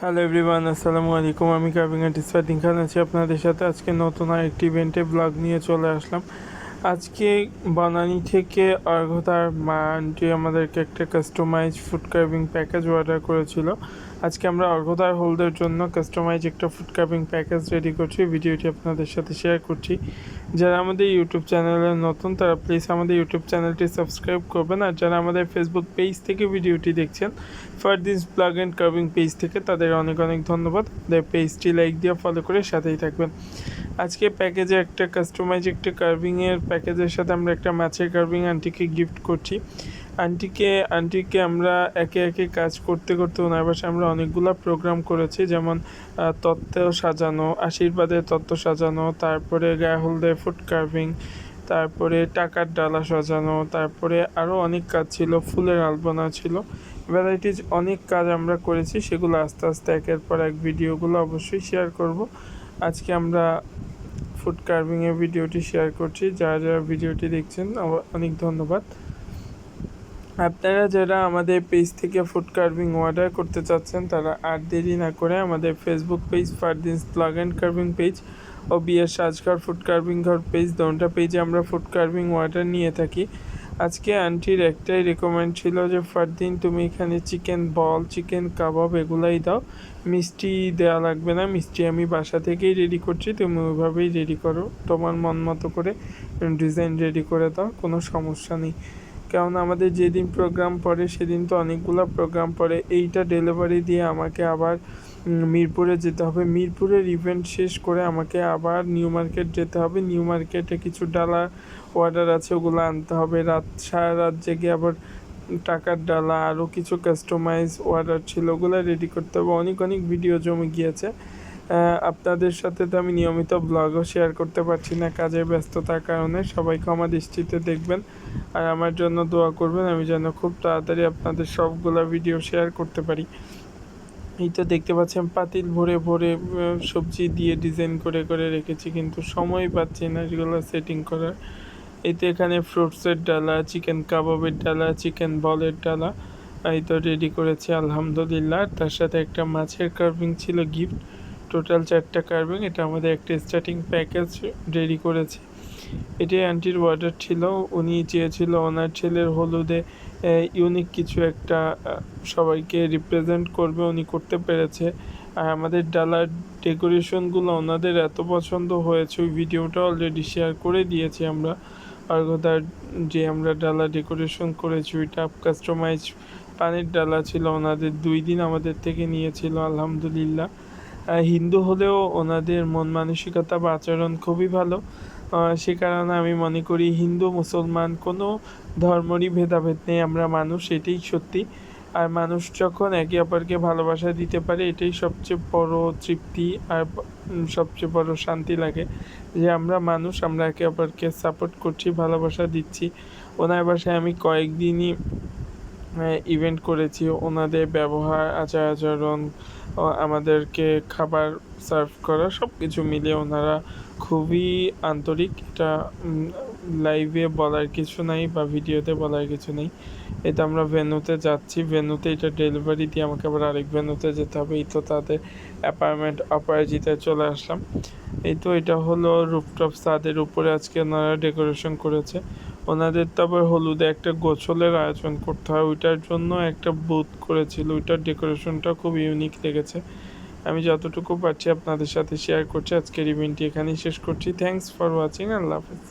Hello everyone আসসালামু আলাইকুম। আমি কাবিং আর্টিস্ট ফাতিং খান আছি আপনাদের সাথে। আজকে নতুন আরেকটি ইভেন্টে ব্লগ নিয়ে চলে আসলাম। আজকে বানানি থেকে অর্ঘতার মা আন্টি আমাদেরকে একটা customise food carving package order করেছিল। আজকে আমরা অর্ঘদার হোলদের জন্য কাস্টমাইজ একটা ফুড কার্ভিং প্যাকেজ রেডি করছি। ভিডিওটি আপনাদের সাথে শেয়ার করছি। যারা আমাদের ইউটিউব চ্যানেলে নতুন, তারা প্লিজ আমাদের ইউটিউব চ্যানেলটি সাবস্ক্রাইব করবেন। আর যারা আমাদের ফেসবুক পেজ থেকে ভিডিওটি দেখছেন for this blog and carving page থেকে তাদের অনেক অনেক ধন্যবাদ। তাদের পেজটি লাইক দিয়ে ফলো করে সাথেই থাকবেন। আজকে প্যাকেজে একটা কাস্টমাইজ একটা কার্ভিংয়ের প্যাকেজের সাথে আমরা একটা মাছের কার্ভিং আন্টিকে গিফট করছি। আন্টিকে আন্টিকে আমরা একে একে কাজ করতে করতে ওনার বাসায় আমরা অনেকগুলো প্রোগ্রাম করেছি, যেমন তত্ত্ব সাজানো, আশীর্বাদের তত্ত্ব সাজানো, তারপরে গায়ে হলদে ফুড কার্ভিং তারপরে টাকার ডালা সাজানো, তারপরে আরও অনেক কাজ ছিল, ফুলের আলপনা ছিল। ভ্যারাইটিজ অনেক কাজ আমরা করেছি, সেগুলো আস্তে আস্তে একের পর এক ভিডিওগুলো অবশ্যই শেয়ার করব। আজকে আমরা ফুড কার্ভিংয়ের ভিডিওটি শেয়ার করছি। যারা যারা ভিডিওটি দেখছেন অনেক ধন্যবাদ। আপনারা যারা আমাদের পেজ থেকে ফুড কার্ভিং অর্ডার করতে চাচ্ছেন, তারা আর দেরি না করে আমাদের Facebook page Fardin's blog and carving page ও বিয়ের সাজঘর ফুড কার্ভিং ঘর পেজ দোনটা পেজে আমরা ফুড কার্ভিং অর্ডার নিয়ে থাকি। আজকে আন্টির একটাই রেকমেন্ড ছিল যে, ফারদিন, তুমি এখানে চিকেন বল চিকেন কাবাব এগুলাই দাও। মিষ্টি দেওয়া লাগবে না, মিষ্টি আমি বাসা থেকেই রেডি করছি, তুমি ওইভাবেই রেডি করো। তোমার মন মতো করে ডিজাইন রেডি করে দাও, কোনো সমস্যা নেই। কারণ আমাদের যেদিন প্রোগ্রাম পড়ে, সেদিন তো অনেকগুলো প্রোগ্রাম পড়ে। এইটা ডেলিভারি দিয়ে আমাকে আবার মিরপুরে যেতে হবে। মিরপুরের ইভেন্ট শেষ করে আমাকে আবার নিউ মার্কেট যেতে হবে। নিউ মার্কেটে কিছু ডালা অর্ডার আছে, ওগুলো আনতে হবে। রাত, সারা রাত জেগে আবার টাকার ডালা আরও কিছু কাস্টমাইজ অর্ডার ছিল, ওগুলো রেডি করতে হবে। অনেক অনেক ভিডিও জমে গিয়েছে। আপনাদের সাথে তো আমি নিয়মিত ব্লগও শেয়ার করতে পারছি না। কাজের ব্যস্ততার কারণে সবাই ক্ষমা দৃষ্টিতে দেখবেন। আর আমার জন্য দোয়া করবেন, আমি যেন খুব তাড়াতাড়ি আপনাদের সবগুলো ভিডিও শেয়ার করতে পারি। এই তো দেখতে পাচ্ছেন পাতিল ভরে ভরে সবজি দিয়ে ডিজাইন করে করে রেখেছি, কিন্তু সময় পাচ্ছি না সেগুলো সেটিং করার। এই তো এখানে ফ্রুটসের ডালা চিকেন কাবাবের ডালা চিকেন বলের ডালা, এই তো রেডি করেছি, আলহামদুলিল্লাহ। তার সাথে একটা মাছের কার্ভিং ছিল গিফট টোটাল চারটা কার্ভিং এটা আমাদের একটা স্টার্টিং প্যাকেজ রেডি করেছে। এটাই আন্টির অর্ডার ছিল, উনি চেয়েছিল ওনার ছেলের হলুদে ইউনিক কিছু একটা সবাইকে রিপ্রেজেন্ট করবে, উনি করতে পেরেছে। আর আমাদের ডালার ডেকোরেশনগুলো ওনাদের এত পছন্দ হয়েছে, ওই ভিডিওটা অলরেডি শেয়ার করে দিয়েছি আমরা। অর্ঘতার যে আমরা ডালা ডেকোরেশন করেছি, ওইটা কাস্টমাইজ পানির ডালা ছিল, ওনাদের দুই দিন আমাদের থেকে নিয়েছিল, আলহামদুলিল্লাহ। হিন্দু হলেও ওনাদের মন মানসিকতা বা আচরণ খুবই ভালো। সে কারণে আমি মনে করি হিন্দু, মুসলমান কোনো ধর্মরই ভেদাভেদ নেই, আমরা মানুষ, এটাই সত্যি। আর মানুষ যখন একে অপরকে ভালোবাসা দিতে পারে, এটাই সবচেয়ে বড় তৃপ্তি আর সবচেয়ে বড় শান্তি লাগে যে আমরা মানুষ, আমরা একে অপরকে সাপোর্ট করছি, ভালোবাসা দিচ্ছি। ওনার বাসায় আমি কয়েকদিনই ইভেন্ট করেছি, ওনাদের ব্যবহার, আচার আচরণ আমাদেরকে খাবার সার্ভ করা সব কিছু মিলিয়ে ওনারা খুবই আন্তরিক। এটা লাইভে বলার কিছু নাই বা ভিডিওতে বলার কিছু নেই। এটা আমরা ভেন্যুতে যাচ্ছি। ভেনুতে এটা ডেলিভারি দিয়ে আমাকে আবার আরেক ভেনুতে যেতে হবে। এই তো তাদের অ্যাপার্টমেন্ট অপরাজিতে চলে আসলাম। এই তো এটা হলো রুফটপ ছাদের উপরে আজকে ওনারা ডেকোরেশন করেছে। ওনাদের তারপর হলুদে একটা গোছলের আয়োজন করতে হয়, ওইটার জন্য একটা বুথ করেছিল, ওইটার ডেকোরেশনটা খুব ইউনিক লেগেছে। আমি যতটুকু পারছি আপনাদের সাথে শেয়ার করছি, আজকের ইভেন্টটি এখানেই শেষ করছি। থ্যাংকস ফর ওয়াচিং আল্লাহ হাফেজ